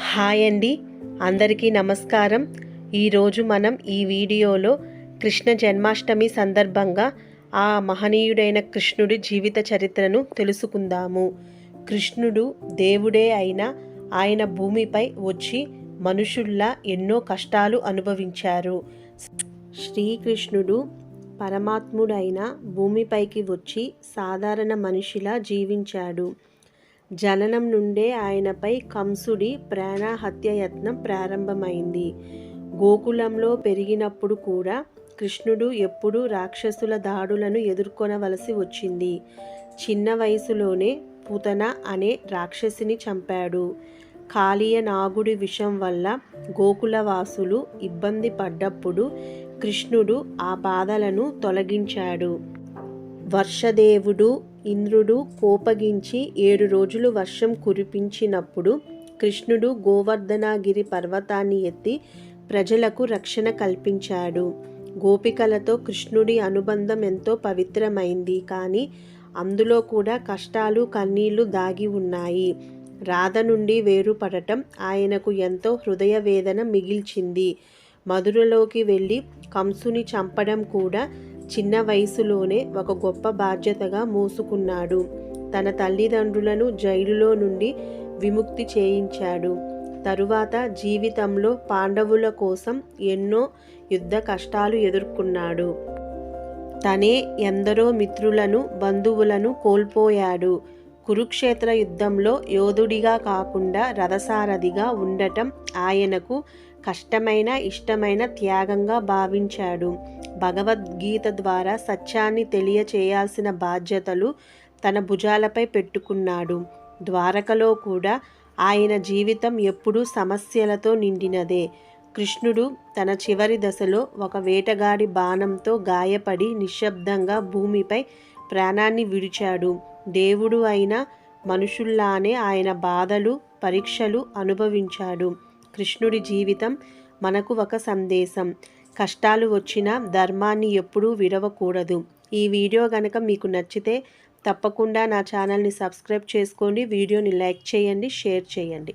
Hi అండి. అందరికీ నమస్కారం. ఈరోజు మనం ఈ వీడియోలో కృష్ణ జన్మాష్టమి సందర్భంగా ఆ మహనీయుడైన కృష్ణుడి జీవిత చరిత్రను తెలుసుకుందాము. కృష్ణుడు దేవుడే అయిన ఆయన భూమిపై వచ్చి మనుషుల్లా ఎన్నో కష్టాలు అనుభవించారు. శ్రీకృష్ణుడు పరమాత్ముడైన భూమిపైకి వచ్చి సాధారణ మనిషిలా జీవించాడు. జననం నుండే ఆయనపై కంసుడి ప్రాణహత్య యత్నం ప్రారంభమైంది. గోకులంలో పెరిగినప్పుడు కూడా కృష్ణుడు ఎప్పుడూ రాక్షసుల దాడులను ఎదుర్కొనవలసి వచ్చింది. చిన్న వయసులోనే పూతన అనే రాక్షసిని చంపాడు. కాళీయ నాగుడి విషం వల్ల గోకులవాసులు ఇబ్బంది పడ్డప్పుడు కృష్ణుడు ఆ బాధలను తొలగించాడు. వర్షదేవుడు ఇంద్రుడు కోపగించి ఏడు రోజులు వర్షం కురిపించినప్పుడు కృష్ణుడు గోవర్ధనగిరి పర్వతాన్ని ఎత్తి ప్రజలకు రక్షణ కల్పించాడు. గోపికలతో కృష్ణుడి అనుబంధం ఎంతో పవిత్రమైంది. కానీ అందులో కూడా కష్టాలు కన్నీళ్ళు దాగి ఉన్నాయి. రాధ నుండి వేరుపడటం ఆయనకు ఎంతో హృదయ వేదన మిగిల్చింది. మధురలోకి వెళ్ళి కంసుని చంపడం కూడా చిన్న వయసులోనే ఒక గొప్ప బాధ్యతగా మోసుకున్నాడు. తన తల్లిదండ్రులను జైలులో నుండి విముక్తి చేయించాడు. తరువాత జీవితంలో పాండవుల కోసం ఎన్నో యుద్ధ కష్టాలు ఎదుర్కొన్నాడు. తనే ఎందరో మిత్రులను బంధువులను కోల్పోయాడు. కురుక్షేత్ర యుద్ధంలో యోధుడిగా కాకుండా రథసారథిగా ఉండటం ఆయనకు కష్టమైన ఇష్టమైన త్యాగంగా భావించాడు. భగవద్గీత ద్వారా సత్యాన్ని తెలియచేయాల్సిన బాధ్యతలు తన భుజాలపై పెట్టుకున్నాడు. ద్వారకలో కూడా ఆయన జీవితం ఎప్పుడూ సమస్యలతో నిండినదే. కృష్ణుడు తన చివరి దశలో ఒక వేటగాడి బాణంతో గాయపడి నిశ్శబ్దంగా భూమిపై ప్రాణాన్ని విడిచాడు. దేవుడు అయిన మనుషుల్లానే ఆయన బాధలు పరీక్షలు అనుభవించాడు. కృష్ణుడి జీవితం మనకు ఒక సందేశం. కష్టాలు వచ్చినా ధర్మాన్ని ఎప్పుడూ విడవకూడదు. ఈ వీడియో కనుక మీకు నచ్చితే తప్పకుండా నా ఛానల్ని సబ్స్క్రైబ్ చేసుకోండి వీడియోని లైక్ చేయండి షేర్ చేయండి.